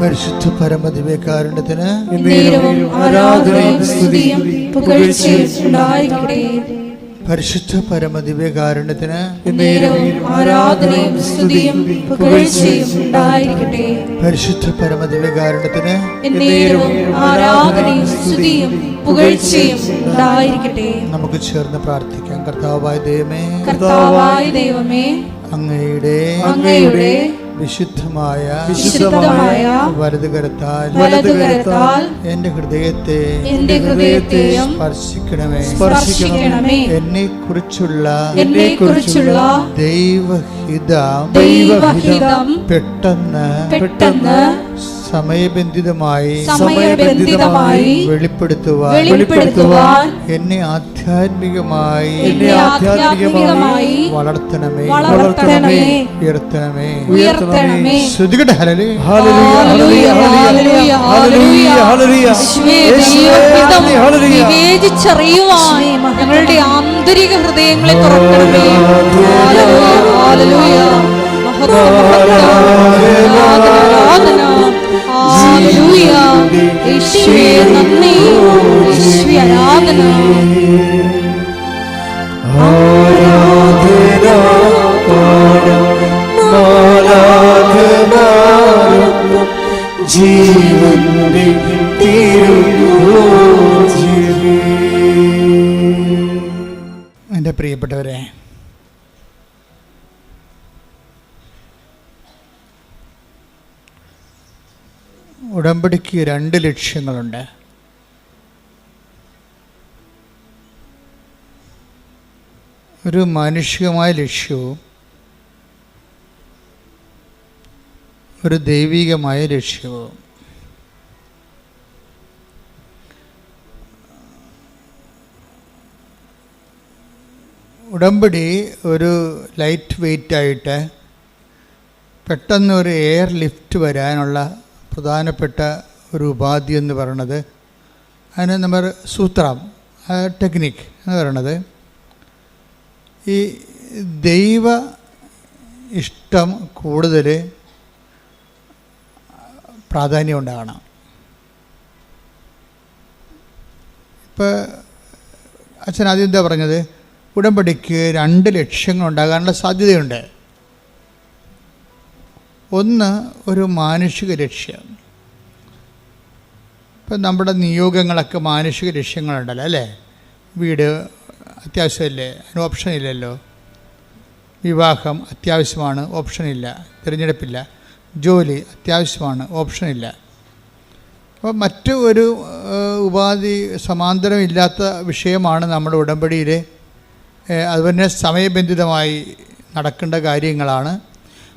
പരിശുദ്ധ പരമദിവ്യകാരുണ്യത്തിന് പരിശുദ്ധ പരമദിവ്യകാരുണ്യത്തിന് പരിശുദ്ധ പരമദിവ്യകാരുണ്യത്തിന് നമുക്ക് ചേർന്ന് പ്രാർത്ഥിക്കാം. കർത്താവായ ദൈവമേ കർത്താവായ ദൈവമേ അങ്ങയുടെ അങ്ങയുടെ വിശുദ്ധമായ വിശുദ്ധമായ വലതുകരത്താൽ വലതുകരത്താൽ എന്റെ ഹൃദയത്തെ എന്റെ ഹൃദയത്തെ സ്പർശിക്കണമേ. സ്പർശിക്കണമേ. എന്നെ കുറിച്ചുള്ള എന്നെ കുറിച്ചുള്ള ദൈവഹിതം ദൈവഹിതം പെട്ടെന്ന് പെട്ടെന്ന് സമയബന്ധിതമായി സമയബന്ധിതമായി വെളിപ്പെടുത്തുവാൻ വെളിപ്പെടുത്തുവാൻ എന്നെ ആധ്യാത്മികമായി എന്നെ ആധ്യാത്മികമായി വളർത്തണമേ. വളർത്തണമേ. ഉയർത്തണമേ. ഉയർത്തണമേ. ശ്രുതികട്ടെ hallelujah. Hallelujah, hallelujah, hallelujah, hallelujah. യേശുവേ, ഹല്ലേലൂയ. വിവേചിച്ചറിയുവാൻ ഞങ്ങളുടെ ആന്തരിക ഹൃദയങ്ങളെ തുറക്കണമേ. ഹല്ലേലൂയ, ഹല്ലേലൂയ. മഹത്വം, ആരാധന, ഹല്ലേലൂയ. യേശുവേ, നന്ദി. യേശുവേ, ആരാധന. ജീവന്റെ എന്റെ പ്രിയപ്പെട്ടവരെ ഉടമ്പടിക്ക് രണ്ട് ലക്ഷ്യങ്ങളുണ്ട്. ഒരു മാനുഷികമായ ലക്ഷ്യവും ഒരു ദൈവികമായ ലക്ഷ്യവും. ഉടമ്പടി ഒരു ലൈറ്റ് വെയിറ്റ് ആയിട്ട് പെട്ടെന്ന് ഒരു എയർ ലിഫ്റ്റ് വരാനുള്ള പ്രധാനപ്പെട്ട ഒരു ഉപാധി എന്ന് പറയണത്. അതിന് നമ്മൾ സൂത്രം ടെക്നിക്ക് എന്ന് പറയണത്. ഈ ദൈവ ഇഷ്ടം കൂടുതൽ പ്രാധാന്യം ഉണ്ടാകണം. ഇപ്പോൾ അച്ഛൻ ആദ്യം എന്താ പറഞ്ഞത്? ഉടമ്പടിക്ക് രണ്ട് ലക്ഷ്യങ്ങൾ ഉണ്ടാകാനുള്ള സാധ്യതയുണ്ട്. ഒന്ന് ഒരു മാനുഷിക ലക്ഷ്യം. ഇപ്പം നമ്മുടെ നിയോഗങ്ങളൊക്കെ മാനുഷിക ലക്ഷ്യങ്ങളുണ്ടല്ലോ അല്ലേ? വീട് അത്യാവശ്യമല്ലേ? അതിന് ഓപ്ഷൻ ഇല്ലല്ലോ. വിവാഹം അത്യാവശ്യമാണ് ഓപ്ഷൻ ഇല്ല. തിരഞ്ഞെടുപ്പില്ല. ജോലി അത്യാവശ്യമാണ് ഓപ്ഷൻ ഇല്ല. അപ്പോൾ മറ്റു ഒരു ഉപാധി സമാന്തരമില്ലാത്ത വിഷയമാണ് നമ്മുടെ ഉടമ്പടിയിൽ അതുപോലെ സമയബന്ധിതമായി നടക്കേണ്ട കാര്യങ്ങളാണ്.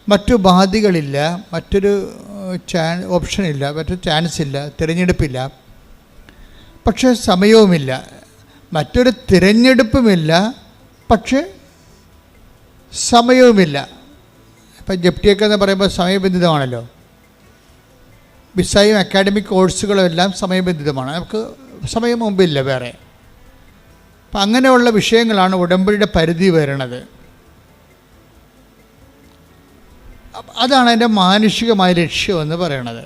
മറ്റു ബാധികളില്ല മറ്റൊരു ചാൻ ഓപ്ഷനില്ല മറ്റൊരു ചാൻസ് ഇല്ല തിരഞ്ഞെടുപ്പില്ല. പക്ഷേ സമയവുമില്ല. മറ്റൊരു തിരഞ്ഞെടുപ്പുമില്ല. പക്ഷേ സമയവുമില്ല. ഇപ്പം ജപ്റ്റിയൊക്കെ എന്ന് പറയുമ്പോൾ സമയബന്ധിതമാണല്ലോ. വിസയും അക്കാഡമിക് കോഴ്സുകളും എല്ലാം സമയബന്ധിതമാണ്. നമുക്ക് സമയം മുമ്പില്ല വേറെ. അപ്പം അങ്ങനെയുള്ള വിഷയങ്ങളാണ് ഉടമ്പടിയുടെ പരിധി വരുന്നത് അതാണ് എന്റെ മാനുഷികമായ ലക്ഷ്യം എന്ന് പറയണത്.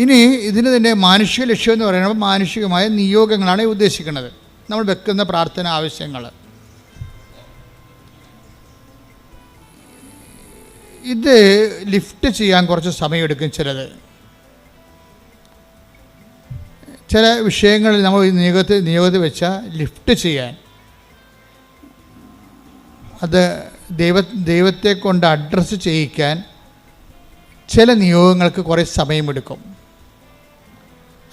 ഇനി ഇതിന് തന്നെ മാനുഷിക ലക്ഷ്യം എന്ന് പറയുമ്പോൾ മാനുഷികമായ നിയോഗങ്ങളാണ് ഉദ്ദേശിക്കുന്നത്. നമ്മൾ വെക്കുന്ന പ്രാർത്ഥന ആവശ്യങ്ങൾ ഇത് ലിഫ്റ്റ് ചെയ്യാൻ കുറച്ച് സമയമെടുക്കും ചിലത്. ചില വിഷയങ്ങളിൽ നമ്മൾ നിയോഗത്തിൽ നിയോഗത്തിൽ വെച്ചാൽ ലിഫ്റ്റ് ചെയ്യാൻ. അത് ദൈവ ദൈവത്തെ കൊണ്ട് അഡ്രസ്സ് ചെയ്യിക്കാൻ ചില നിയോഗങ്ങൾക്ക് കുറേ സമയമെടുക്കും.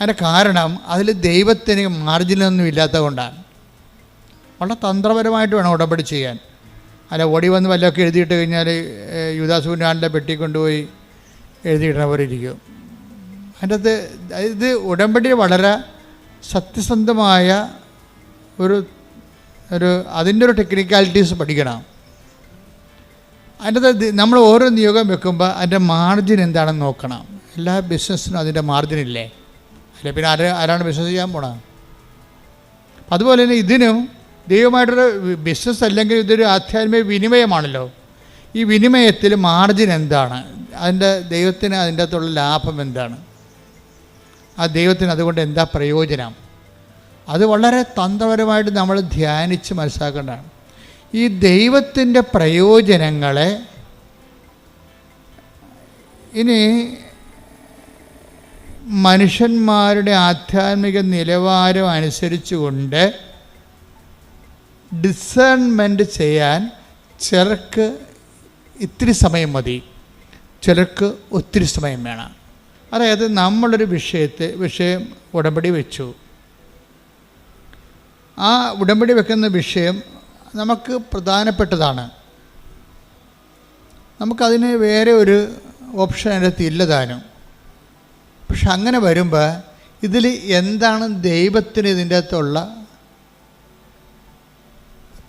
അതിന്റെ കാരണം അതിൽ ദൈവത്തിന് മാർജിനൊന്നും ഇല്ലാത്തത് കൊണ്ടാണ് വളരെ തന്ത്രപരമായിട്ട് വേണം ഉടമ്പടി ചെയ്യാൻ. അല്ല ഓടി വന്ന് വല്ലതൊക്കെ എഴുതിയിട്ട് കഴിഞ്ഞാൽ യുദാസുവിന്റെ പെട്ടി കൊണ്ടുപോയി എഴുതിയിടുന്ന പോലെ ഇരിക്കും. അതിന്റെ അത് ഇത് ഉടമ്പടി വളരെ സത്യസന്ധമായ ഒരു ഒരു അതിന്റെ ഒരു ടെക്നിക്കാലിറ്റീസ് പഠിക്കണം. അതിന്റെ നമ്മൾ ഓരോ നിയോഗം വെക്കുമ്പോൾ അതിന്റെ മാർജിൻ എന്താണെന്ന് നോക്കണം. എല്ലാ ബിസിനസ്സിനും അതിന്റെ മാർജിൻ ഇല്ലേ? അല്ലെ പിന്നെ ആര് ആരാണ് ബിസിനസ് ചെയ്യാൻ പോണത് അതുപോലെ തന്നെ ഇതിനും ദൈവമായിട്ടൊരു ബിസിനസ് അല്ലെങ്കിൽ ഇതൊരു ആധ്യാത്മിക വിനിമയമാണല്ലോ. ഈ വിനിമയത്തിൽ മാർജിൻ എന്താണ്? അതിന്റെ ദൈവത്തിന് അതിന്റെ അകത്തുള്ള ലാഭം എന്താണ്? ആ ദൈവത്തിന് അതുകൊണ്ട് എന്താ പ്രയോജനം? അത് വളരെ തന്ത്രപരമായിട്ട് നമ്മൾ ധ്യാനിച്ച് മനസ്സിലാക്കേണ്ടതാണ്. ഈ ദൈവത്തിന്റെ പ്രയോജനങ്ങളെ ഇനി മനുഷ്യന്മാരുടെ ആധ്യാത്മിക നിലവാരം അനുസരിച്ചുകൊണ്ട് ഡിസേൺമെന്റ് ചെയ്യാൻ ചിലർക്ക് ഇത്തിരി സമയം മതി. ചിലർക്ക് ഒത്തിരി സമയം വേണം. അതായത് നമ്മളൊരു വിഷയത്തെ വിഷയം ഉടമ്പടി വെച്ചു. ആ ഉടമ്പടി വെക്കുന്ന വിഷയം നമുക്ക് പ്രധാനപ്പെട്ടതാണ്. നമുക്കതിന് വേറെ ഒരു ഓപ്ഷൻ അതിനകത്ത് ഇല്ലതാനും പക്ഷെ അങ്ങനെ വരുമ്പോൾ ഇതിൽ എന്താണ് ദൈവത്തിന് ഇതിന്റെ അകത്തുള്ള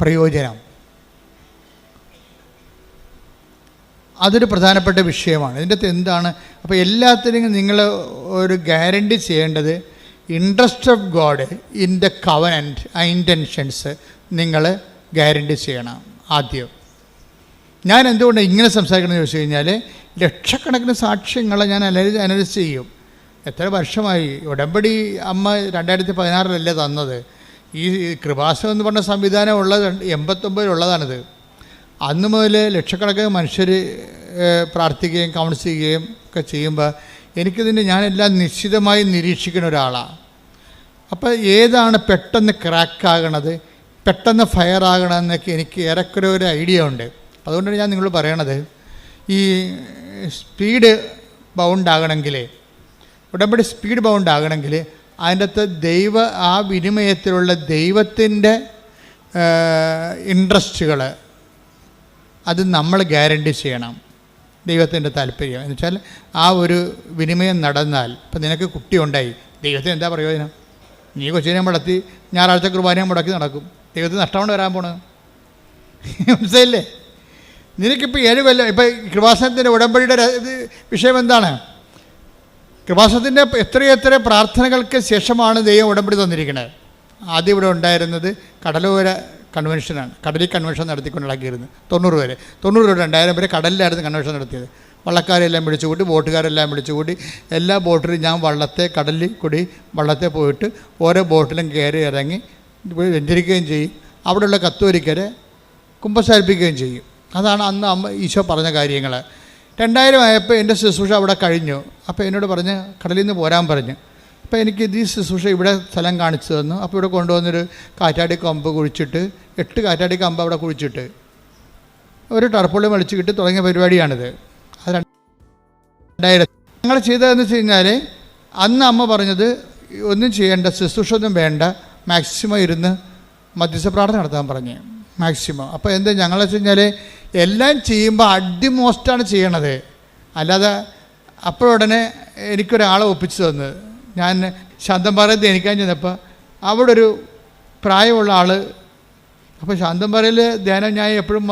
പ്രയോജനം? അതൊരു പ്രധാനപ്പെട്ട വിഷയമാണ്. ഇതിന്റെ അകത്ത് എന്താണ്? അപ്പോൾ എല്ലാത്തിനും നിങ്ങൾ ഒരു ഗ്യാരണ്ടി ചെയ്യേണ്ടത് interest of God in the covenant ആ ഇന്റൻഷൻസ് നിങ്ങൾ ഗ്യാരണ്ടി ചെയ്യണം ആദ്യം. ഞാൻ എന്തുകൊണ്ട് ഇങ്ങനെ സംസാരിക്കണമെന്ന് ചോദിച്ചു കഴിഞ്ഞാൽ ലക്ഷക്കണക്കിന് സാക്ഷ്യങ്ങളെ ഞാൻ അനലൈസ് അനലൈസ് ചെയ്യും. എത്ര വർഷമായി? ഉടമ്പടി അമ്മ രണ്ടായിരത്തി പതിനാറിലല്ലേ തന്നത്? ഈ കൃപാസം എന്ന് പറഞ്ഞ സംവിധാനം ഉള്ളത് എൺപത്തൊമ്പതിലുള്ളതാണിത്. അന്ന് മുതൽ ലക്ഷക്കണക്കിന് മനുഷ്യർ പ്രാർത്ഥിക്കുകയും കൗൺസ് ചെയ്യുകയും ഒക്കെ ചെയ്യുമ്പോൾ എനിക്കിതിന്റെ ഞാനെല്ലാം നിശ്ചിതമായി നിരീക്ഷിക്കുന്ന ഒരാളാണ്. അപ്പോൾ ഏതാണ് പെട്ടെന്ന് ക്രാക്കാകണത് പെട്ടെന്ന് ഫയർ ആകണമെന്നൊക്കെ എനിക്ക് ഏറെക്കുറെ ഒരു ഐഡിയ ഉണ്ട്. അതുകൊണ്ടാണ് ഞാൻ നിങ്ങൾ പറയണത് ഈ സ്പീഡ് ബൗണ്ട് ആകണമെങ്കിൽ ഉടമ്പടി സ്പീഡ് ബൗണ്ട് ആകണമെങ്കിൽ അതിന്റെ അകത്ത് ദൈവ ആ വിനിമയത്തിലുള്ള ദൈവത്തിന്റെ ഇൻട്രസ്റ്റുകൾ അത് നമ്മൾ ഗ്യാരണ്ടി ചെയ്യണം. ദൈവത്തിന്റെ താല്പര്യം. എന്ന് വെച്ചാൽ ആ ഒരു വിനിമയം നടന്നാൽ ഇപ്പം നിനക്ക് കുട്ടി ഉണ്ടായി ദൈവത്തിന് എന്താ പ്രയോജനം നീ കൊച്ചിനെ മുടത്തി ഞായറാഴ്ച കുർബാനയും മുടക്കി നടക്കും. ദൈവത്തിന് നഷ്ടമാണ് വരാൻ പോണത് മനസ്സിലല്ലേ നിനക്കിപ്പോൾ ഏഴ് കൊല്ലം ഇപ്പം കൃപാസനത്തിന്റെ ഉടമ്പടിയുടെ വിഷയം എന്താണ്? കൃപാസനത്തിന്റെ എത്രയെത്ര പ്രാർത്ഥനകൾക്ക് ശേഷമാണ് ദൈവം ഉടമ്പടി തന്നിരിക്കുന്നത് ആദ്യം ഇവിടെ ഉണ്ടായിരുന്നത് കടലോര കൺവെൻഷനാണ് കടലിൽ കൺവെൻഷൻ നടത്തിക്കൊണ്ട് നടക്കിയിരുന്നു തൊണ്ണൂറ് വരെ തൊണ്ണൂറ് പേര് രണ്ടായിരം പേര് കടലിലായിരുന്നു കൺവെൻഷൻ നടത്തിയത്. വള്ളക്കാരെല്ലാം വിളിച്ചുകൂട്ടി ബോട്ടുകാരെല്ലാം വിളിച്ചുകൂട്ടി എല്ലാ ബോട്ടിലും ഞാൻ വള്ളത്തെ കടലിൽ കൂടി വള്ളത്തെ പോയിട്ട് ഓരോ ബോട്ടിലും കയറി ഇറങ്ങി വെഞ്ചരിക്കുകയും ചെയ്യും. അവിടെയുള്ള കത്തോലിക്കരെ കുമ്പസാരിപ്പിക്കുകയും ചെയ്യും. അതാണ് അന്ന് അമ്മ ഈശോ പറഞ്ഞ കാര്യങ്ങൾ രണ്ടായിരം ആയപ്പോൾ എന്റെ ശുശ്രൂഷ അവിടെ കഴിഞ്ഞു. അപ്പോൾ എന്നോട് പറഞ്ഞ് കടലിൽ നിന്ന് പോരാൻ പറഞ്ഞു. അപ്പോൾ എനിക്ക് ഈ ശുശ്രൂഷ ഇവിടെ സ്ഥലം കാണിച്ചു തന്നു. അപ്പോൾ ഇവിടെ കൊണ്ടുവന്നൊരു കാറ്റാടി കമ്പ് കുഴിച്ചിട്ട് എട്ട് കാറ്റാടി കമ്പ് അവിടെ കുഴിച്ചിട്ട്. ഒരു ടർപ്പുള്ളി വലിച്ചു കിട്ടി തുടങ്ങിയ പരിപാടിയാണിത്. അത് രണ്ടായിരത്തി ഞങ്ങൾ ചെയ്തതെന്ന് വെച്ച് കഴിഞ്ഞാൽ അന്ന് അമ്മ പറഞ്ഞത് ഒന്നും ചെയ്യേണ്ട ശുശ്രൂഷ ഒന്നും വേണ്ട മാക്സിമം ഇരുന്ന് മധ്യസ്ഥ പ്രാർത്ഥന നടത്താൻ പറഞ്ഞു. മാക്സിമം. അപ്പോൾ എന്താ ഞങ്ങൾ വെച്ച് കഴിഞ്ഞാൽ എല്ലാം ചെയ്യുമ്പോൾ അടിമോസ്റ്റാണ് ചെയ്യണത്. അല്ലാതെ അപ്പോഴുടനെ എനിക്കൊരാളെ ഒപ്പിച്ചു തന്നു ഞാൻ ശാന്തംപാറയിൽ ധ്യാനിക്കാൻ ചെന്നപ്പോൾ അവിടെ ഒരു പ്രായമുള്ള ആൾ അപ്പോൾ ശാന്തംപാറയിൽ ധ്യാനം ഞാൻ എപ്പോഴും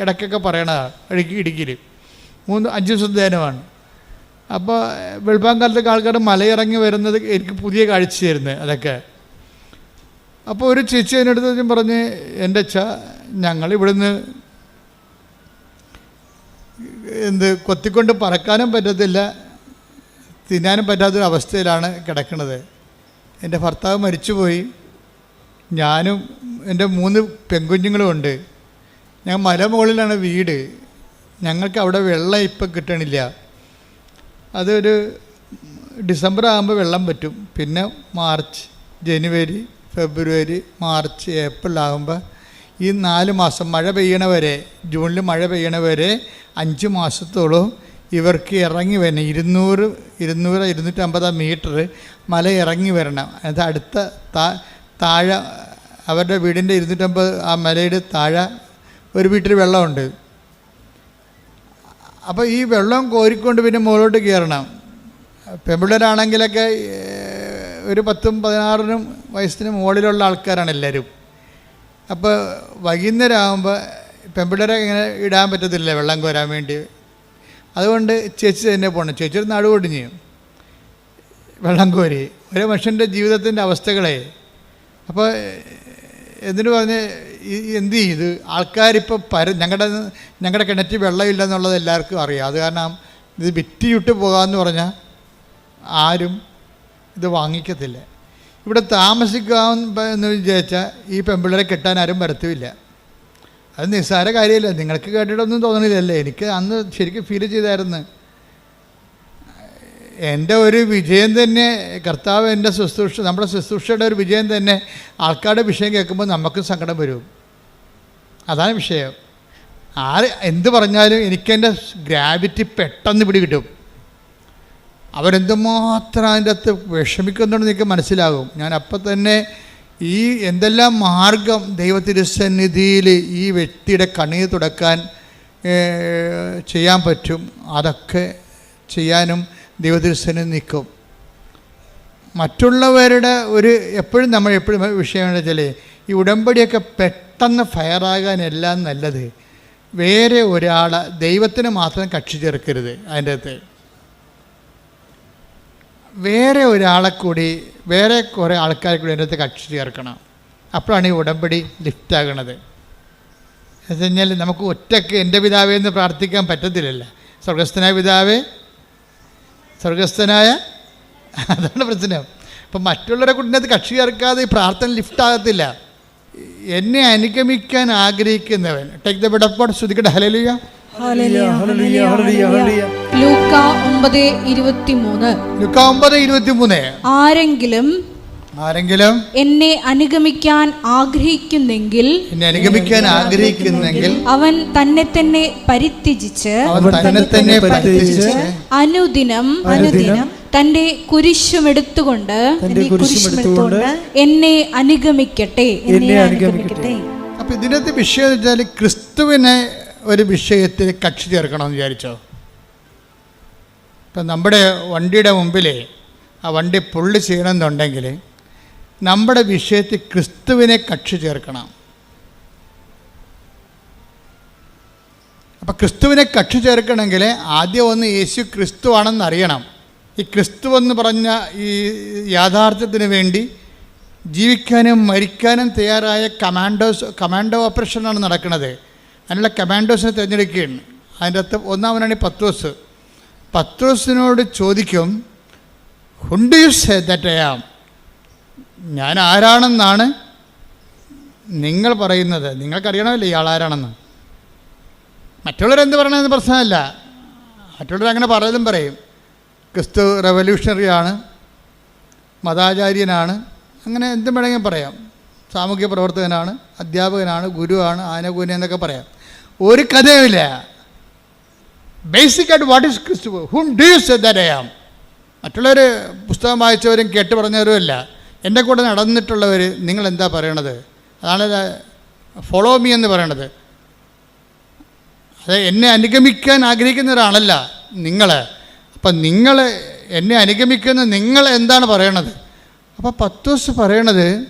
ഇടയ്ക്കൊക്കെ പറയണതാണ് ഇടുക്കി ഇടുക്കിയിൽ മൂന്ന് അഞ്ച് ദിവസം ധ്യാനമാണ്. അപ്പോൾ വെളുപ്പാങ്കാലത്തൊക്കെ ആൾക്കാർ മലയിറങ്ങി വരുന്നത് എനിക്ക് പുതിയ കാഴ്ചയായിരുന്നു അതൊക്കെ. അപ്പോൾ ഒരു ചേച്ചി അതിനടുത്ത് പറഞ്ഞ് എന്റെ അച്ഛ ഞങ്ങൾ ഇവിടുന്ന് എന്ത് കൊത്തിക്കൊണ്ട് പറക്കാനും പറ്റത്തില്ല. തിന്നാനും പറ്റാത്തൊരു അവസ്ഥയിലാണ് കിടക്കുന്നത്. എന്റെ ഭർത്താവ് മരിച്ചുപോയി. ഞാനും എന്റെ മൂന്ന് പെൺകുഞ്ഞുങ്ങളും ഉണ്ട്. ഞാൻ മലമുകളിലാണ് വീട്. ഞങ്ങൾക്ക് അവിടെ വെള്ളം ഇപ്പം കിട്ടണില്ല. അതൊരു ഡിസംബർ ആകുമ്പോൾ വെള്ളം പറ്റും. പിന്നെ മാർച്ച് ജനുവരി ഫെബ്രുവരി മാർച്ച് ഏപ്രിൽ ആകുമ്പോൾ ഈ നാല് മാസം മഴ പെയ്യണ വരെ ജൂണിൽ മഴ പെയ്യണ വരെ അഞ്ച് മാസത്തോളം ഇവർക്ക് ഇറങ്ങി വരണം. ഇരുന്നൂറ് ഇരുന്നൂറ് ഇരുന്നൂറ്റമ്പത് മീറ്റർ മല ഇറങ്ങി വരണം. അത് അടുത്ത താ താഴെ അവരുടെ വീടിന്റെ ഇരുന്നൂറ്റമ്പത് ആ മലയുടെ താഴെ ഒരു വീട്ടിൽ വെള്ളമുണ്ട്. അപ്പോൾ ഈ വെള്ളം കോരിക്കൊണ്ട് പിന്നെ മുകളിലോട്ട് കയറണം. പെമ്പിള്ളേരാണെങ്കിലൊക്കെ ഒരു പത്തും പതിനാറിനും വയസ്സിന് മുകളിലുള്ള ആൾക്കാരാണ് എല്ലാവരും. അപ്പോൾ വൈകുന്നേരം ആകുമ്പോൾ പെമ്പിള്ളേരെ ഇങ്ങനെ ഇടാൻ പറ്റത്തില്ല വെള്ളം കോരാൻ വേണ്ടി? അതുകൊണ്ട് ചേച്ചി തന്നെ പോകണം ചേച്ചി ഒരു നാട് പൊടിഞ്ഞ് വെള്ളം കോരി. ഒരു മനുഷ്യന്റെ ജീവിതത്തിന്റെ അവസ്ഥകളെ. അപ്പോൾ എന്തിനു പറഞ്ഞ് എന്ത് ചെയ്ത് ആൾക്കാരിപ്പോൾ പര ഞങ്ങളുടെ ഞങ്ങളുടെ കിണറ്റിൽ വെള്ളമില്ല എന്നുള്ളത് എല്ലാവർക്കും അറിയാം. അത് കാരണം ഇത് വിറ്റിയിട്ട് പോകാമെന്ന് പറഞ്ഞാൽ ആരും ഇത് വാങ്ങിക്കത്തില്ല. ഇവിടെ താമസിക്കാമെന്ന് വിചാരിച്ചാൽ ഈ പെമ്പിള്ളരെ കിട്ടാൻ ആരും വരത്തുമില്ല. അത് നിസ്സാര കാര്യമില്ല? നിങ്ങൾക്ക് കേട്ടിട്ടൊന്നും തോന്നണില്ലല്ലേ? എനിക്ക് അന്ന് ശരിക്കും ഫീൽ ചെയ്തായിരുന്നു. എന്റെ ഒരു വിജയം തന്നെ കർത്താവ് എന്റെ ശുശ്രൂഷ നമ്മുടെ ശുശ്രൂഷയുടെ ഒരു വിജയം തന്നെ ആൾക്കാരുടെ വിഷയം കേൾക്കുമ്പോൾ നമുക്കും സങ്കടം വരും. അതാണ് വിഷയം. ആര് എന്ത് പറഞ്ഞാലും എനിക്കെന്റെ ഗ്രാവിറ്റി പെട്ടെന്ന് പിടികിട്ടും അവരെന്തുമാത്രം അതിന്റെ അകത്ത് വിഷമിക്കുന്നുണ്ടെന്ന് എനിക്ക് മനസ്സിലാകും. ഞാൻ അപ്പം തന്നെ ഈ എന്തെല്ലാം മാർഗം ദൈവത്തിരുസന്നിധിയിൽ ഈ വ്യക്തിയുടെ കണ്ണീർ തുടക്കാൻ ചെയ്യാൻ പറ്റും അതൊക്കെ ചെയ്യാനും ദൈവത്തിരുസന്നിധി നിൽക്കും. മറ്റുള്ളവരുടെ ഒരു എപ്പോഴും നമ്മൾ എപ്പോഴും വിഷയം വെച്ചാൽ ഈ ഉടമ്പടിയൊക്കെ പെട്ടെന്ന് ഫയറാകാനെല്ലാം നല്ലത്. വേറെ ഒരാളെ ദൈവത്തിന് മാത്രം കക്ഷി ചേർക്കരുത് അതിന്റെ അകത്ത്. വേറെ ഒരാളെ കൂടി വേറെ കുറേ ആൾക്കാരെ കൂടി അതിനകത്ത് കക്ഷി ചേർക്കണം. അപ്പോഴാണ് ഈ ഉടമ്പടി ലിഫ്റ്റാകണത് എന്ന് കഴിഞ്ഞാൽ നമുക്ക് ഒറ്റയ്ക്ക് എന്റെ പിതാവേ എന്ന് പ്രാർത്ഥിക്കാൻ പറ്റത്തില്ലല്ലോ? സ്വർഗസ്ഥനായ പിതാവേ സ്വർഗസ്ഥനായ അതാണ് പ്രശ്നം. അപ്പം മറ്റുള്ളവരെ കൂട്ടിനകത്ത് കക്ഷി ചേർക്കാതെ ഈ പ്രാർത്ഥന ലിഫ്റ്റാകത്തില്ല എന്നെ അനുഗമിക്കാൻ ആഗ്രഹിക്കുന്നവൻ take the bed of God ശ്രുതിക്കട്ടെ ഹലലുയ ഹല്ലേലൂയ, ഹല്ലേലൂയ, ഹല്ലേലൂയ, ഹല്ലേലൂയ. ലൂക്ക ഒമ്പത് ഇരുപത്തിമൂന്ന്. ലുക്ക ഒമ്പത് ഇരുപത്തി മൂന്ന് ആരെങ്കിലും ആരെങ്കിലും എന്നെ അനുഗമിക്കാൻ ആഗ്രഹിക്കുന്നെങ്കിൽ എന്നെ അനുഗമിക്കാൻ ആഗ്രഹിക്കുന്നെങ്കിൽ അവൻ തന്നെ തന്നെ പരിത്യജിച്ച് അവൻ തന്നെ തന്നെ പരിത്യജിച്ച് അനുദിനം അനുദിനം തന്റെ കുരിശുമെടുത്തുകൊണ്ട് തന്റെ കുരിശുമെടുത്തുകൊണ്ട് എന്നെ അനുഗമിക്കട്ടെ എന്നെ അനുഗമിക്കട്ടെ. അപ്പൊ ഇതിനകത്ത് വിഷയം വെച്ചാൽ ക്രിസ്തുവിനെ ഒരു വിഷയത്തിൽ കക്ഷി ചേർക്കണമെന്ന് വിചാരിച്ചോ? ഇപ്പം നമ്മുടെ വണ്ടിയുടെ മുമ്പിൽ ആ വണ്ടി പുള്ളി ചെയ്യണമെന്നുണ്ടെങ്കിൽ നമ്മുടെ വിഷയത്തിൽ ക്രിസ്തുവിനെ കക്ഷി ചേർക്കണം. അപ്പം ക്രിസ്തുവിനെ കക്ഷി ചേർക്കണമെങ്കിൽ ആദ്യം ഒന്ന് യേശു ക്രിസ്തു ആണെന്ന് അറിയണം. ഈ ക്രിസ്തു എന്ന് പറഞ്ഞ ഈ യാഥാർത്ഥ്യത്തിന് വേണ്ടി ജീവിക്കാനും മരിക്കാനും തയ്യാറായ കമാൻഡോസ് കമാൻഡോ ഓപ്പറേഷനാണ് നടക്കുന്നത്. അതിനുള്ള കമാൻഡോസിനെ തിരഞ്ഞെടുക്കുകയാണ്. അതിന്റെ അകത്ത് ഒന്നാമനാണ് പത്രോസ്. പത്രോസിനോട് ചോദിക്കും who do you say that I am ഞാൻ ആരാണെന്നാണ് നിങ്ങൾ പറയുന്നത്? നിങ്ങൾക്കറിയണമല്ലോ ഇയാൾ ആരാണെന്ന്. മറ്റുള്ളവരെന്ത് പറയണമെന്ന് പ്രശ്നമല്ല. മറ്റുള്ളവർ അങ്ങനെ പറയലും പറയും. ക്രിസ്തു റെവല്യൂഷണറിയാണ് മതാചാര്യനാണ് അങ്ങനെ എന്തും വേണമെങ്കിൽ പറയാം. സാമൂഹ്യ പ്രവർത്തകനാണ് അധ്യാപകനാണ് ഗുരുവാണ് ആനകൂന എന്നൊക്കെ പറയാം. ഒരു കഥയുമില്ല. ബേസിക്കായിട്ട് വാട്ട് ഈസ് ക്രിസ്തു whom do you say I am മറ്റുള്ളവർ പുസ്തകം വായിച്ചവരും കേട്ട് പറഞ്ഞവരും അല്ല. എന്റെ കൂടെ നടന്നിട്ടുള്ളവർ നിങ്ങൾ എന്താ പറയണത്? അതാണ് ഫോളോ മീ എന്ന് പറയണത്. അത് എന്നെ അനുഗമിക്കാൻ ആഗ്രഹിക്കുന്ന ഒരാളല്ല നിങ്ങൾ അപ്പം നിങ്ങൾ എന്നെ അനുഗമിക്കുന്ന നിങ്ങൾ എന്താണ് പറയണത്? അപ്പോൾ പത്തൂസ് പറയണത്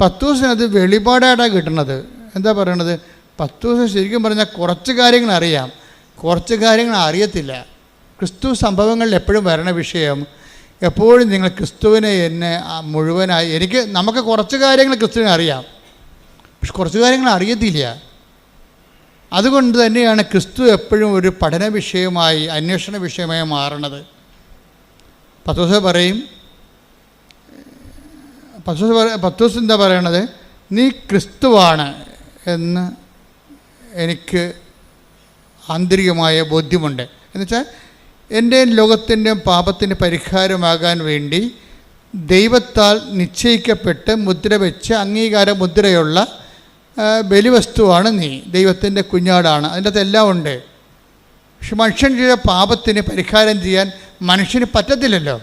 പത്തൂസിനത് വെളിപാടായിട്ടാണ് കിട്ടണത്. എന്താ പറയണത്? പത്തൂസ് ശരിക്കും പറഞ്ഞാൽ കുറച്ച് കാര്യങ്ങൾ അറിയാം. കുറച്ച് കാര്യങ്ങൾ അറിയത്തില്ല. ക്രിസ്തു സംഭവങ്ങളിൽ എപ്പോഴും വരണ വിഷയം എപ്പോഴും നിങ്ങൾ ക്രിസ്തുവിനെ എന്നെ മുഴുവനായി എനിക്ക് നമുക്ക് കുറച്ച് കാര്യങ്ങൾ ക്രിസ്തുവിനെ അറിയാം. പക്ഷെ കുറച്ച് കാര്യങ്ങൾ അറിയത്തില്ല. അതുകൊണ്ട് തന്നെയാണ് ക്രിസ്തു എപ്പോഴും ഒരു പഠന വിഷയമായി അന്വേഷണ വിഷയമായി മാറണത്. പത്തോസ് പറയും പത്തോസ് പത്ത് പത്തോസ് എന്താ പറയണത്? നീ ക്രിസ്തുവാണ് എന്ന് എനിക്ക് ആന്തരികമായ ബോധ്യമുണ്ട്. എന്നുവെച്ചാൽ എന്റെയും ലോകത്തിന്റെയും പാപത്തിന് പരിഹാരമാകാൻ വേണ്ടി ദൈവത്താൽ നിശ്ചയിക്കപ്പെട്ട് മുദ്ര വെച്ച് അംഗീകാര മുദ്രയുള്ള ബലിവസ്തുവാണ് നീ. ദൈവത്തിന്റെ കുഞ്ഞാടാണ്. അതിന്റെ അകത്ത് എല്ലാം ഉണ്ട്. പക്ഷെ മനുഷ്യൻ ചെയ്ത പാപത്തിന് പരിഹാരം ചെയ്യാൻ മനുഷ്യന് പറ്റത്തില്ലല്ലോ.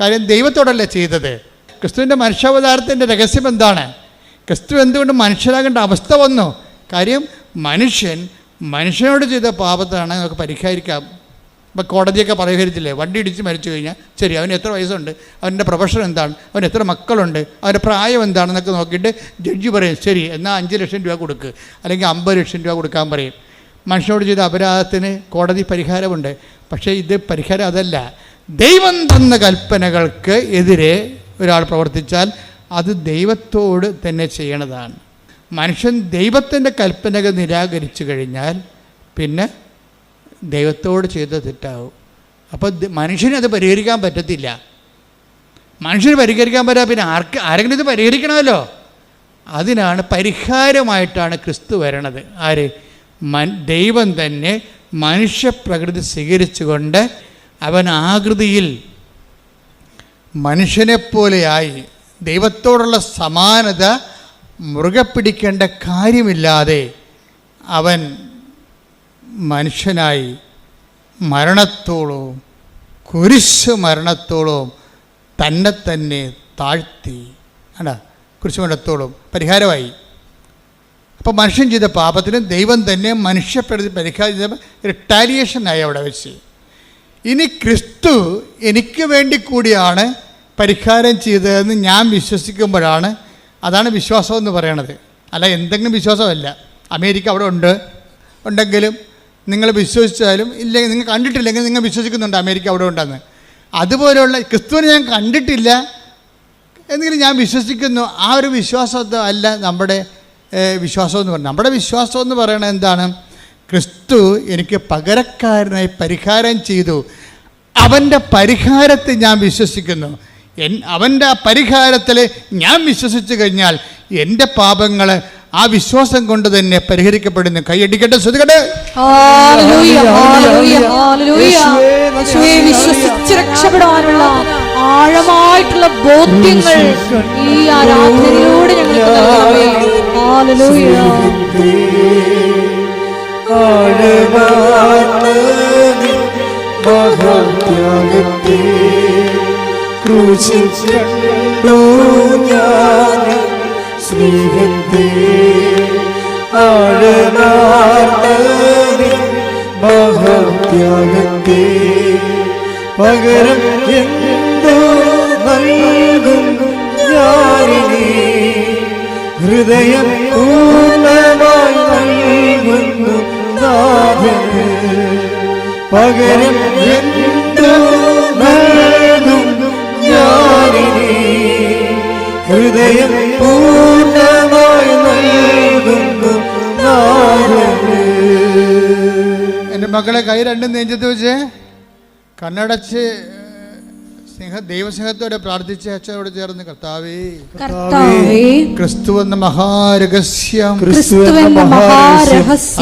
കാര്യം ദൈവത്തോടല്ലേ ചെയ്തത്? ക്രിസ്തുവിന്റെ മനുഷ്യാവതാരത്തിന്റെ രഹസ്യം എന്താണ്? ക്രിസ്തു എന്തുകൊണ്ട് മനുഷ്യരാകേണ്ട അവസ്ഥ വന്നു? കാര്യം മനുഷ്യൻ മനുഷ്യനോട് ചെയ്ത പാപത്താണ് നമുക്ക് പരിഹരിക്കാം. ഇപ്പം കോടതിയൊക്കെ പരിഹരിച്ചില്ലേ വണ്ടി ഇടിച്ച് മരിച്ചു കഴിഞ്ഞാൽ ശരി അവന് എത്ര വയസ്സുണ്ട്? അവന്റെ പ്രൊഫഷൻ എന്താണ്? അവന് എത്ര മക്കളുണ്ട്? അവന്റെ പ്രായം എന്താണെന്നൊക്കെ നോക്കിയിട്ട് ജഡ്ജി പറയും ശരി എന്നാൽ അഞ്ച് ലക്ഷം രൂപ കൊടുക്ക്. അല്ലെങ്കിൽ അമ്പത് ലക്ഷം രൂപ കൊടുക്കാൻ പറയും. മനുഷ്യനോട് ചെയ്ത അപരാധത്തിന് കോടതി പരിഹാരമുണ്ട്. പക്ഷേ ഇത് പരിഹാരം അതല്ല. ദൈവം തന്ന കൽപ്പനകൾക്ക് എതിരെ ഒരാൾ പ്രവർത്തിച്ചാൽ അത് ദൈവത്തോട് തന്നെ ചെയ്യണതാണ്. മനുഷ്യൻ ദൈവത്തിന്റെ കൽപ്പനകൾ നിരാകരിച്ചു കഴിഞ്ഞാൽ പിന്നെ ദൈവത്തോട് ചെയ്ത തെറ്റാവും. അപ്പോൾ മനുഷ്യനത് പരിഹരിക്കാൻ പറ്റത്തില്ല. മനുഷ്യന് പരിഹരിക്കാൻ പറ്റാ പിന്നെ ആർക്ക് ആരെങ്കിലും ഇത് പരിഹരിക്കണമല്ലോ? അതിനാണ് പരിഹാരമായിട്ടാണ് ക്രിസ്തു വരണത്. ആര്? മൻ ദൈവം തന്നെ മനുഷ്യപ്രകൃതി സ്വീകരിച്ചുകൊണ്ട് അവൻ ആകൃതിയിൽ മനുഷ്യനെപ്പോലെയായി ദൈവത്തോടുള്ള സമാനത മുറുകെ പിടിക്കേണ്ട കാര്യമില്ലാതെ അവൻ മനുഷ്യനായി മരണത്തോളവും കുരിശ് മരണത്തോളവും തന്നെ തന്നെ താഴ്ത്തി അല്ല കുരിശ് മരണത്തോളം പരിഹാരമായി. അപ്പോൾ മനുഷ്യൻ ചെയ്ത പാപത്തിന് ദൈവം തന്നെ മനുഷ്യപ്പെടുത്തി പരിഹാരം ചെയ്ത റിട്ടാലിയേഷനായി അവിടെ വെച്ച്. ഇനി ക്രിസ്തു എനിക്ക് വേണ്ടി കൂടിയാണ് പരിഹാരം ചെയ്തതെന്ന് ഞാൻ വിശ്വസിക്കുമ്പോഴാണ് അതാണ് വിശ്വാസം എന്ന് പറയണത്. അല്ല എന്തെങ്കിലും വിശ്വാസമല്ല. അമേരിക്ക അവിടെ ഉണ്ട്. ഉണ്ടെങ്കിലും നിങ്ങൾ വിശ്വസിച്ചാലും ഇല്ലെങ്കിൽ നിങ്ങൾ കണ്ടിട്ടില്ലെങ്കിൽ നിങ്ങൾ വിശ്വസിക്കുന്നുണ്ട് അമേരിക്ക അവിടെ ഉണ്ടെന്ന്. അതുപോലെയുള്ള ക്രിസ്തുവിനെ ഞാൻ കണ്ടിട്ടില്ല എന്നെങ്കിലും ഞാൻ വിശ്വസിക്കുന്നു. ആ ഒരു വിശ്വാസം അല്ല നമ്മുടെ വിശ്വാസം എന്ന് പറയുന്നത് നമ്മുടെ വിശ്വാസം എന്ന് പറയുന്നത് എന്താണ്? ക്രിസ്തു എനിക്ക് പകരക്കാരനായി പരിഹാരം ചെയ്തു. അവന്റെ പരിഹാരത്തെ ഞാൻ വിശ്വസിക്കുന്നു. എൻ അവന്റെ ആ പരിഹാരത്തിൽ ഞാൻ വിശ്വസിച്ചു കഴിഞ്ഞാൽ എന്റെ പാപങ്ങൾ ആ വിശ്വാസം കൊണ്ട് തന്നെ പരിഹരിക്കപ്പെടുന്നു. കൈയടിക്കട്ടെ ശ്രദ്ധിക്കട്ടെ? ഹല്ലേലൂയ, ഹല്ലേലൂയ, ഹല്ലേലൂയ. യേശുവേ, വിശ്വസിച്ച് രക്ഷപ്പെടാനുള്ള ആഴമായിട്ടുള്ള ബോധ്യങ്ങൾ ഈ ആരാധനയിലൂടെ ഞങ്ങൾക്ക്. മഹാത്യാഗത്തെ. ക്രൂശിൽ ഞാൻ സ്നേഹത്തെ ആഴമാർന്ന മഹാത്യാഗത്തെ പകരം എന്തോ നൽകും ഞാനിനി? ഹൃദയം പൂർണമായി നൽകുന്നു നാഥന്. പകരം എന്തോ ഹൃദയം പൂർണമായി മക്കളെ കൈ രണ്ടും നെഞ്ചത്ത് വെച്ച്. കണ്ണടച്ച് സ്നേഹ ദൈവസ്നേഹത്തോടെ പ്രാർത്ഥിച്ച അച്ഛനോട് ചേർന്ന് കർത്താവേ. ക്രിസ്തു എന്ന മഹാരഹസ്യം.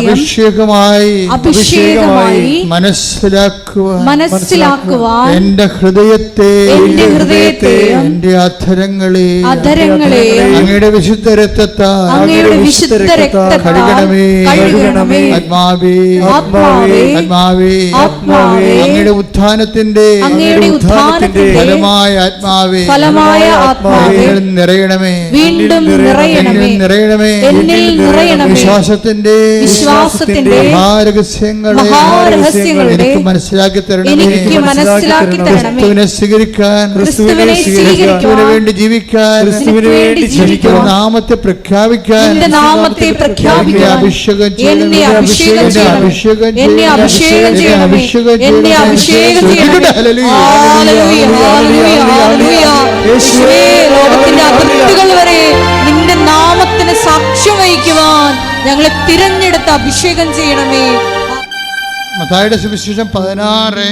അഭിഷേകമായി. അഭിഷേകമായി മനസ്സിലാക്കുവാൻ. മനസ്സിലാക്കുവാൻ എന്റെ ഹൃദയത്തെ എന്റെ ഹൃദയത്തെ എന്റെ അധരങ്ങളെ അധരങ്ങളെ അങ്ങയുടെ വിശുദ്ധ രക്തത്താൽ അങ്ങയുടെ വിശുദ്ധ രക്തത്താൽ കഴുകണമേ. കഴുകണമേ. ആത്മാവേ. ആത്മാവേ. ആത്മാവേ. ആത്മാവേ. അങ്ങയുടെ ഉത്ഥാനത്തിന്റെ അങ്ങയുടെ ഉത്ഥാനത്തിന്റെ ഫലമായ ആത്മാവേ ഫലമായ ആത്മാവേ നിറയണമേ വീണ്ടും നിറയണമേ എന്നിൽ നിറയണമേ എന്നിൽ നിറയണമേ. വിശ്വാസത്തിന്റെ വിശ്വാസത്തിന്റെ മഹാരഹസ്യങ്ങളെ എനിക്ക് മനസ്സിലാക്കി തരണമേ എനിക്ക് മനസ്സിലാക്കി തരണമേ. ക്രിസ്തുവിനെ സ്വീകരിക്കാൻ ക്രിസ്തുവിനെ ക്രിസ്തുവിന് വേണ്ടി ജീവിക്കാൻ ക്രിസ്തുവിന് വേണ്ടി ജീവിക്കാൻ നാമത്തെ പ്രഖ്യാപിക്കാൻ നാമത്തെ പ്രഖ്യാപിക്കാൻ അഭിഷേകം ചെയ്യണം എന്നെ അഭിഷേകം ചെയ്യണം. അഭിഷേകം എന്നെ അഭിഷേകം ചെയ്യണം അഭിഷേകം എന്നെ അഭിഷേകം ശ്രദ്ധിക്കട്ടെ. ചെയ്യണമേ. ഹല്ലേലൂയ. ലോകത്തിന്റെ അതിർത്തികൾ വരെ നിന്റെ നാമത്തിന് സാക്ഷ്യം വഹിക്കുവാൻ ഞങ്ങളെ തിരഞ്ഞെടുത്ത് അഭിഷേകം ചെയ്യണമേ. മതായുടെ സുവിശേഷം പതിനാറ്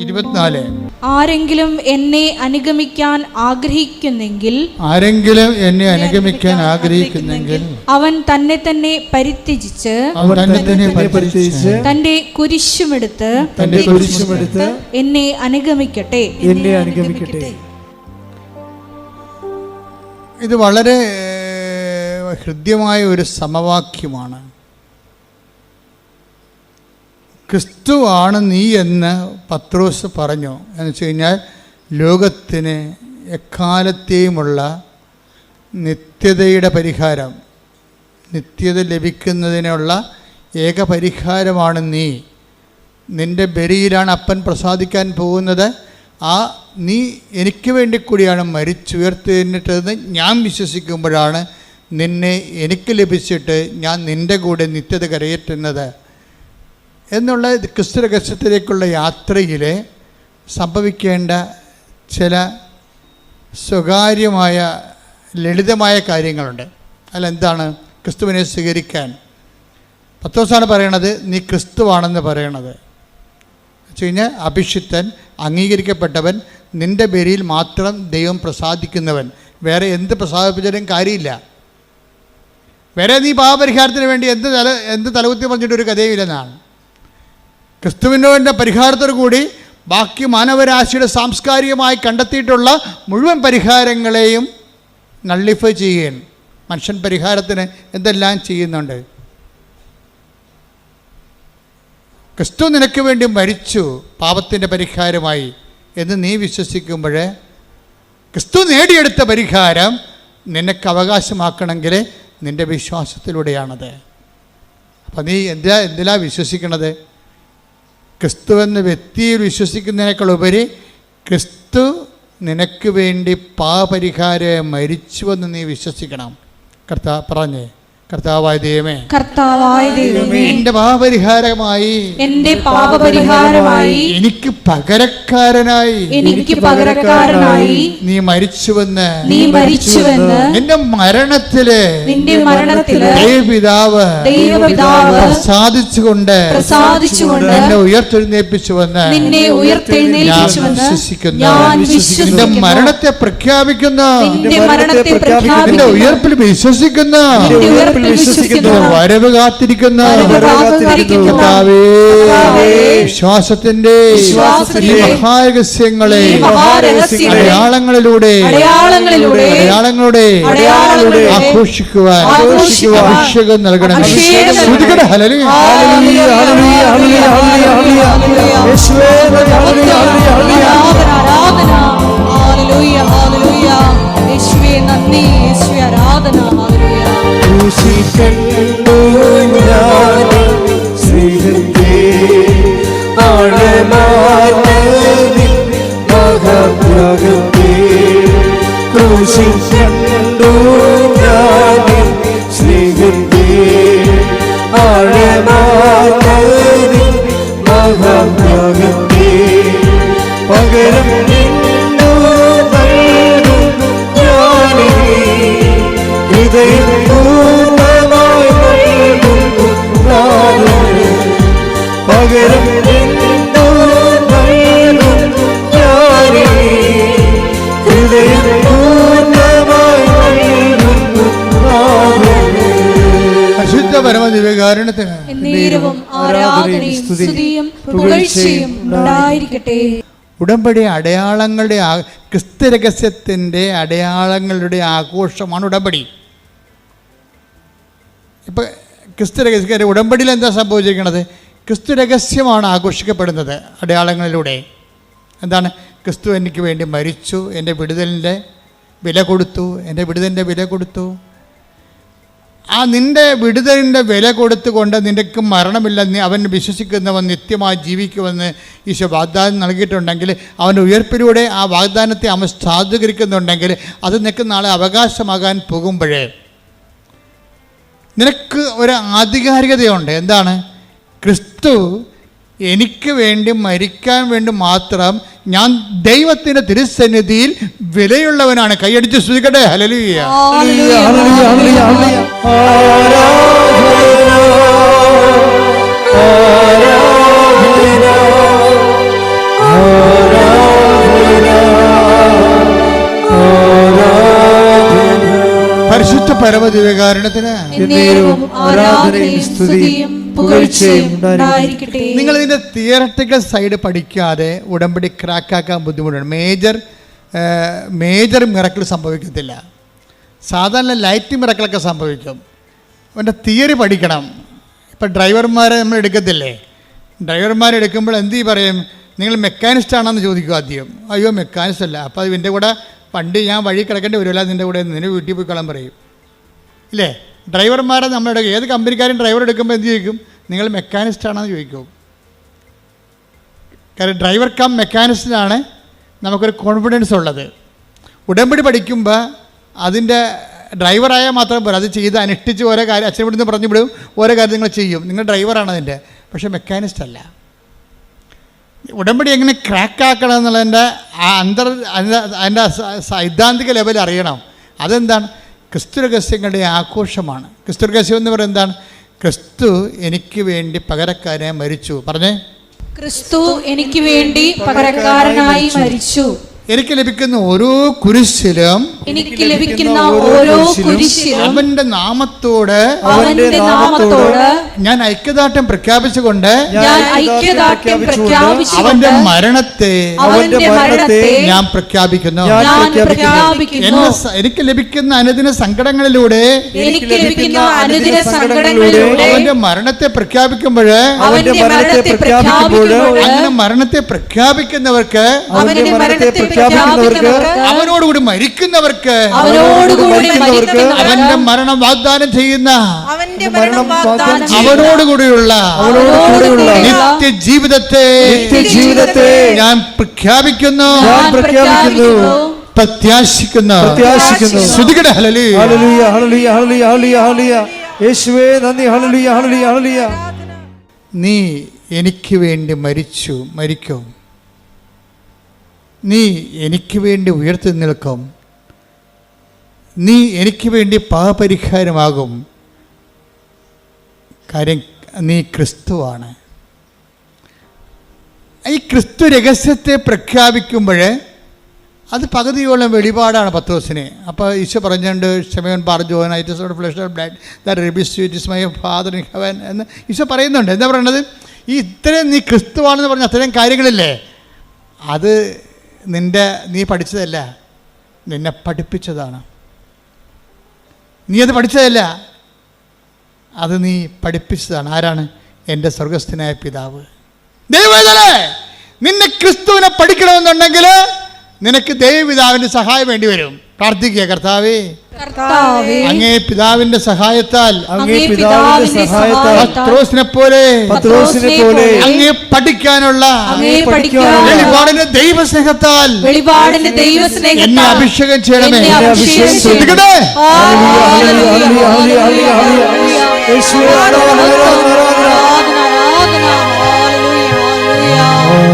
ഇരുപത്തിനാല്. ആരെങ്കിലും എന്നെ അനുഗമിക്കാൻ ആഗ്രഹിക്കുന്നെങ്കിൽ ആരെങ്കിലും എന്നെ അനുഗമിക്കാൻ ആഗ്രഹിക്കുന്നെങ്കിൽ അവൻ തന്നെ തന്നെ പരിത്യജിച്ച് തന്റെ കുരിശുമെടുത്ത് തന്റെ കുരിശുമെടുത്ത് എന്നെ അനുഗമിക്കട്ടെ. എന്നെ അനുഗമിക്കട്ടെ. ഇത് വളരെ ഹൃദ്യമായ ഒരു സമവാക്യമാണ്. ക്രിസ്തുവാണ് നീ എന്ന് പത്രോസ് പറഞ്ഞു. എന്ന് വെച്ച് കഴിഞ്ഞാൽ ലോകത്തിന് എക്കാലത്തെയുമുള്ള നിത്യതയുടെ പരിഹാരം നിത്യത ലഭിക്കുന്നതിനുള്ള ഏക പരിഹാരമാണ് നീ. നിന്റെ ബലിയിലാണ് അപ്പൻ പ്രസാദിക്കാൻ പോകുന്നത്. ആ നീ എനിക്ക് വേണ്ടി കൂടിയാണ് മരിച്ചുയർത്തിട്ടതെന്ന് ഞാൻ വിശ്വസിക്കുമ്പോഴാണ് നിന്നെ എനിക്ക് ലഭിച്ചിട്ട് ഞാൻ നിന്റെ കൂടെ നിത്യത കരയേറ്റുന്നത്. എന്നുള്ള ക്രിസ്തു രഹസ്യത്തിലേക്കുള്ള യാത്രയിൽ സംഭവിക്കേണ്ട ചില സ്വകാര്യമായ ലളിതമായ കാര്യങ്ങളുണ്ട്. അല്ല എന്താണ് ക്രിസ്തുവിനെ സ്വീകരിക്കാൻ. പത്തോസാണ് പറയണത് നീ ക്രിസ്തുവാണെന്ന് പറയണത്. വെച്ച് കഴിഞ്ഞാൽ അഭിഷിക്തൻ അംഗീകരിക്കപ്പെട്ടവൻ നിന്റെ പേരിൽ മാത്രം ദൈവം പ്രസാദിക്കുന്നവൻ. വേറെ എന്ത് പ്രസാദിപ്പിച്ചാലും കാര്യമില്ല. വേറെ നീ പാപപരിഹാരത്തിന് വേണ്ടി എന്ത് തല എന്ത് തലകുത്തി പറഞ്ഞിട്ടൊരു കഥയുമില്ലെന്നാണ്. ക്രിസ്തുവിന്റെ പരിഹാരത്തോടു കൂടി ബാക്കി മാനവരാശിയുടെ സാംസ്കാരികമായി കണ്ടെത്തിയിട്ടുള്ള മുഴുവൻ പരിഹാരങ്ങളെയും നള്ളിഫൈ ചെയ്യുകയാണ് മനുഷ്യൻ പരിഹാരത്തിന് എന്തെല്ലാം ചെയ്യുന്നുണ്ട്. ക്രിസ്തു നിനക്ക് വേണ്ടി മരിച്ചു പാപത്തിന്റെ പരിഹാരമായി എന്ന് നീ വിശ്വസിക്കുമ്പോൾ ക്രിസ്തു നേടിയെടുത്ത പരിഹാരം നിനക്ക് അവകാശമാക്കണമെങ്കിൽ നിന്റെ വിശ്വാസത്തിലൂടെയാണത്. അപ്പം നീ എന്താ എന്തിലാ വിശ്വസിക്കണത്? ക്രിസ്തു എന്ന വ്യക്തിയിൽ വിശ്വസിക്കുന്നതിനേക്കാൾ ഉപരി ക്രിസ്തു നിനക്ക് വേണ്ടി പാപരിഹാരെ മരിച്ചുവെന്ന് നീ വിശ്വസിക്കണം. കർത്താവ് പറഞ്ഞേ കർത്താവായ ദൈവമേ കർത്താവായ ദൈവമേ എന്റെ പാപപരിഹാരമായി എന്റെ പാപപരിഹാരമായി എനിക്ക് പകരക്കാരനായി എനിക്ക് പകരക്കാരനായി നീ മരിച്ചുവെന്ന് നീ മരിച്ചുവെന്ന് എന്റെ മരണത്തിൽ നിന്റെ മരണത്തിൽ ദൈവപിതാവ് ദൈവപിതാവ് പ്രസാദിച്ചുകൊണ്ട് പ്രസാദിച്ചുകൊണ്ട് എന്നെ ഉയർത്തെഴുന്നേൽപ്പിച്ചുവെന്ന് നിന്നെ ഉയർത്തെഴുന്നേൽപ്പിച്ചുവെന്ന് വിശ്വസിക്കുന്നു. ഞാൻ നിന്റെ മരണത്തെ പ്രഖ്യാപിക്കുന്നു. നിന്റെ മരണത്തെ പ്രഖ്യാപിക്കുന്നു. വിശ്വസിക്കുന്നു. നിന്റെ ഉയർപ്പിൽ വിശ്വസിക്കുന്നു നിന്റെ വിശ്വസിക്കുന്നു. വരവ് കാത്തിരിക്കുന്നു. വിശ്വാസത്തിന്റെ ഈ മഹാരഹസ്യങ്ങളെ അടയാളങ്ങളിലൂടെ അടയാളങ്ങളുടെ ആഘോഷിക്കുവാൻ അഭിഷേകം നൽകണം. ശ്രുതികട ഹല്ലേലൂയ. Hallelujah, hallelujah, hallelujah, hallelujah, hallelujah. Hallelujah, hallelujah, ഹല്ലേലൂയ. ആരാധന യേശുവേ നന്ദി. യേശുവേ ആരാധന. ഹല്ലേലൂയ ഞാൻ സ്നേഹത്തെ ആഴമാർന്ന നിൻ മഹാത്യാഗത്തെ. ക്രൂശിൽ ഉടമ്പടി അടയാളങ്ങളുടെ ക്രിസ്തരഹസ്യത്തിന്റെ അടയാളങ്ങളുടെ ആഘോഷമാണ് ഉടമ്പടി. ഇപ്പം ക്രിസ്തു രഹസ്യ ഉടമ്പടിയിൽ എന്താ സംഭവിച്ചിരിക്കുന്നത് ക്രിസ്തു രഹസ്യമാണ് ആഘോഷിക്കപ്പെടുന്നത് അടയാളങ്ങളിലൂടെ. എന്താണ്? ക്രിസ്തു എനിക്ക് വേണ്ടി മരിച്ചു എന്റെ വിടുതലിന്റെ വില കൊടുത്തു എന്റെ വിടുതലിന്റെ വില കൊടുത്തു. ആ നിന്റെ വിടുതലിന്റെ വില കൊടുത്തുകൊണ്ട് നിനക്ക് മരണമില്ല നീ അവൻ വിശ്വസിക്കുന്നവൻ നിത്യമായി ജീവിക്കുമെന്ന് ഈശോ വാഗ്ദാനം നൽകിയിട്ടുണ്ടെങ്കിൽ അവന്റെ ഉയർപ്പിലൂടെ ആ വാഗ്ദാനത്തെ അവൻ സാധൂകരിക്കുന്നുണ്ടെങ്കിൽ അത് നിനക്ക് നാളെ അവകാശമാകാൻ പോകുമ്പോഴേ. നിനക്ക് ഒരു ആധികാരികതയുണ്ട്. എന്താണ്? ക്രിസ്തു എനിക്ക് വേണ്ടി മരിക്കാൻ വേണ്ടി മാത്രം ഞാൻ ദൈവത്തിന്റെ തിരുസന്നിധിയിൽ വിലയുള്ളവനാണ്. കൈയടിച്ച് സ്വീകട്ടെ ഹലലിയ ആരാധന, പരിശുദ്ധ ഉണ്ടായിരിക്കട്ടെ. നിങ്ങൾ ഇതിന്റെ തിയറട്ടിക്കൽ സൈഡ് പഠിക്കാതെ ഉടമ്പടി ക്രാക്കാക്കാൻ ബുദ്ധിമുട്ടാണ് മേജർ മേജർ മിറക്കിൾ സംഭവിക്കത്തില്ല. സാധാരണ ലൈറ്റ് മിറക്കിളൊക്കെ സംഭവിക്കും. അവന്റെ തിയറി പഠിക്കണം. ഇപ്പം ഡ്രൈവർമാരെ നമ്മൾ എടുക്കത്തില്ലേ? ഡ്രൈവർമാരെ എടുക്കുമ്പോൾ എന്ത് പറയും? നിങ്ങൾ മെക്കാനിസ്റ്റ് ആണെന്ന് ചോദിക്കും ആദ്യം. അയ്യോ മെക്കാനിസ്റ്റ് അല്ല. അപ്പോൾ അത് എന്റെ കൂടെ വണ്ടി ഞാൻ വഴി കിടക്കേണ്ടി വരുമല്ല നിന്റെ കൂടെ നിന്നെ. വീട്ടിൽ പോയിക്കോളാൻ പറയും. ഇല്ലേ? ഡ്രൈവർമാരെ നമ്മുടെ ഏത് കമ്പനിക്കാരും ഡ്രൈവർ എടുക്കുമ്പോൾ എന്ത് ചോദിക്കും? നിങ്ങൾ മെക്കാനിസ്റ്റ് ആണെന്ന് ചോദിക്കും. കാരണം ഡ്രൈവർ കം മെക്കാനിസ്റ്റിനാണ് നമുക്കൊരു കോൺഫിഡൻസ് ഉള്ളത്. ഉടമ്പടി പഠിക്കുമ്പോൾ അതിന്റെ ഡ്രൈവറായാൽ മാത്രം പോരാ അത് ചെയ്ത് അനുഷ്ഠിച്ച് ഓരോ കാര്യം അച്ഛൻ ഇവിടുന്ന് പറഞ്ഞു വിടും ഓരോ കാര്യം നിങ്ങൾ ചെയ്യും. നിങ്ങൾ ഡ്രൈവറാണ് അതിന്റെ പക്ഷേ മെക്കാനിസ്റ്റ് അല്ല. ഉടമ്പടി എങ്ങനെ ക്രാക്ക് ആക്കണം എന്നുള്ളതിന്റെ ആ അന്തർ അതിന്റെ സൈദ്ധാന്തിക ലെവൽ അറിയണം. അതെന്താണ്? ക്രിസ്തു രഹസ്യങ്ങളുടെ ആഘോഷമാണ്. ക്രിസ്തു രഹസ്യം എന്ന് പറയുന്നത് എന്താണ്? ക്രിസ്തു എനിക്ക് വേണ്ടി പകരക്കാരനെ മരിച്ചു. പറഞ്ഞേ? ക്രിസ്തു എനിക്ക് വേണ്ടി പകരക്കാരനായി മരിച്ചു. എനിക്ക് ലഭിക്കുന്ന ഓരോ കുരിശിലും എനിക്ക് ലഭിക്കുന്ന ഓരോ കുരിശിലും അവന്റെ നാമത്തോട് അവന്റെ നാമത്തോട് ഞാൻ ഐക്യദാർഢ്യം പ്രഖ്യാപിച്ചുകൊണ്ട് ഞാൻ ഐക്യദാർഢ്യം അവന്റെ മരണത്തെ അവന്റെ മരണത്തെ ഞാൻ പ്രഖ്യാപിക്കുന്നു ഞാൻ പ്രഖ്യാപിക്കുന്നു. എനിക്ക് ലഭിക്കുന്ന അനുദിന സങ്കടങ്ങളിലൂടെ എനിക്ക് ലഭിക്കുന്ന അനുദിന സങ്കടങ്ങളിലൂടെ അവന്റെ മരണത്തെ പ്രഖ്യാപിക്കുമ്പോൾ അവന്റെ മരണത്തെ പ്രഖ്യാപിക്കുമ്പോൾ അങ്ങനെ മരണത്തെ പ്രഖ്യാപിക്കുന്നവർക്ക് അവന്റെ മരണത്തെ പ്രഖ്യാപിക്കുന്നവർക്ക് അവനോടുകൂടി മരിക്കുന്നവർക്ക് അവനോടുകൂടി മരിക്കുന്നവർക്ക് അവന്റെ മരണം വാഗ്ദാനം ചെയ്യുന്ന അവന്റെ മരണം അവനോടുകൂടിയുള്ള അവനോടുകൂടിയുള്ള നിത്യ ജീവിതത്തെ നിത്യജീവിതത്തെ ഞാൻ പ്രഖ്യാപിക്കുന്നു. ഞാൻ പ്രഖ്യാപിക്കുന്നു. പ്രത്യാശിക്കുന്ന. പ്രത്യാശിക്കുന്നു. ശ്രുതികട ഹലലി hallelujah hallelujah hallelujah hallelujah hallelujah. യേശുവേ നന്ദി ഹലലിയ ഹല്ലേലൂയ ഹല്ലേലൂയ. നീ എനിക്ക് വേണ്ടി മരിച്ചു മരിക്കും. നീ എനിക്ക് വേണ്ടി ഉയർത്തി നിൽക്കും. നീ എനിക്ക് വേണ്ടി പാപപരിഹാരമാകും. കാര്യം നീ ക്രിസ്തുവാണ്. ഈ ക്രിസ്തു രഹസ്യത്തെ പ്രഖ്യാപിക്കുമ്പോൾ അത് പകുതിയോളം വെളിപാടാണ് പത്രോസിനെ. അപ്പോൾ ഈശോ പറഞ്ഞുകൊണ്ട് ക്ഷമയൻ പറഞ്ഞു it's flesh blood the reveals it is my father in heaven എന്ന് ഈശോ പറയുന്നുണ്ട്. എന്താ പറയണത് ഈ ഇത്രയും നീ ക്രിസ്തുവാണെന്ന് പറഞ്ഞ അത്രയും കാര്യങ്ങളില്ലേ? അത് നിന്റെ നീ പഠിച്ചതല്ല. നിന്നെ പഠിപ്പിച്ചതാണ്. നീ അത് പഠിച്ചതല്ല. അത് നീ പഠിപ്പിച്ചതാണ്. ആരാണ്? എന്റെ സ്വർഗസ്ഥനായ പിതാവ്. ദൈവേദനേ നിന്നെ ക്രിസ്തുവിനെ പഠിക്കണമെന്നുണ്ടെങ്കിൽ നിനക്ക് ദൈവപിതാവിന്റെ സഹായം വേണ്ടി വരും. പ്രാർത്ഥിക്കുക കർത്താവേ. അങ്ങേ പിതാവിന്റെ സഹായത്താൽ അങ്ങേ പിതാവിന്റെ സഹായത്താൽ പത്രോസിനെ പോലെ പത്രോസിനെ പോലെ. അങ്ങേ പഠിക്കാനുള്ള വെളിപാടിന്റെ ദൈവസ്നേഹത്താൽ. വെളിപാടിന്റെ എന്നെ ദൈവസ്നേഹത്താൽ അഭിഷേകം ചെയ്യണമേ. എന്നെ അഭിഷേകം ചെയ്യണമേ. ശ്രദ്ധിക്കട്ടെ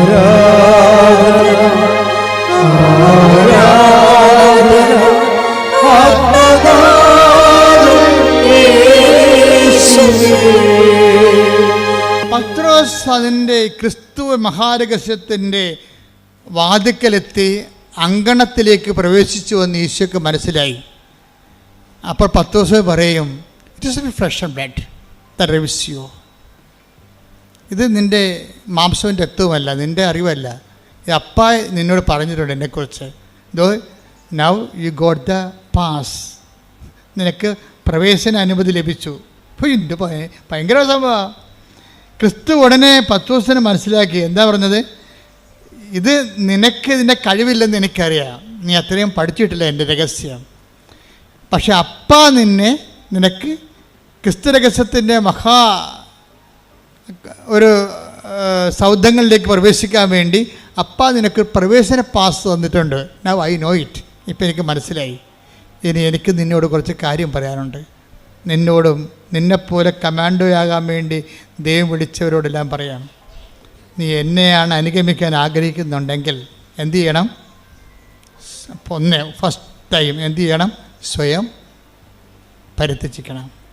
ആരാധന. ഹല്ലേലൂയ. അതിന്റെ ക്രിസ്തു മഹാരഹസ്യത്തിന്റെ വാതിക്കലെത്തി അങ്കണത്തിലേക്ക് പ്രവേശിച്ചു എന്ന് ഈശോക്ക് മനസ്സിലായി. അപ്പോൾ പത്രോസ് പറയും it is and blood the റിവിസ്യോ ഇത് നിന്റെ മാംസവും രക്തവുമല്ല നിന്റെ അറിവല്ല. ഈ അപ്പ നിന്നോട് പറഞ്ഞിട്ടുണ്ട് എന്നെക്കുറിച്ച്. Though now you got the pass നിനക്ക് പ്രവേശന അനുമതി ലഭിച്ചു. ഇത് ഭയങ്കര സംഭവം. ക്രിസ്തു ഉടനെ പത്രോസിന് മനസ്സിലാക്കി. എന്താ പറഞ്ഞത്? ഇത് നിനക്ക് ഇതിന്റെ കഴിവില്ലെന്ന് എനിക്കറിയാം. നീ അത്രയും പഠിച്ചിട്ടില്ല എന്റെ രഹസ്യം. പക്ഷെ അപ്പ നിന്നെ നിനക്ക് ക്രിസ്തു രഹസ്യത്തിന്റെ മഹാ ഒരു സൗധങ്ങളിലേക്ക് പ്രവേശിക്കാൻ വേണ്ടി അപ്പ നിനക്ക് പ്രവേശന പാസ് തന്നിട്ടുണ്ട്. നൗ ഐ നോ ഇറ്റ് ഇപ്പം എനിക്ക് മനസ്സിലായി. ഇനി എനിക്ക് നിന്നോട് കുറച്ച് കാര്യം പറയാനുണ്ട്. നിന്നോടും നിന്നെപ്പോലെ കമാൻഡോയാകാൻ വേണ്ടി ദൈവം വിളിച്ചവരോടെല്ലാം പറയാം നീ എന്നെയാണ് അനുഗമിക്കാൻ ആഗ്രഹിക്കുന്നുണ്ടെങ്കിൽ എന്തു ചെയ്യണം? ഒന്ന് ഫസ്റ്റ് ടൈം എന്തു ചെയ്യണം? സ്വയം പരിത്യജിക്കണം.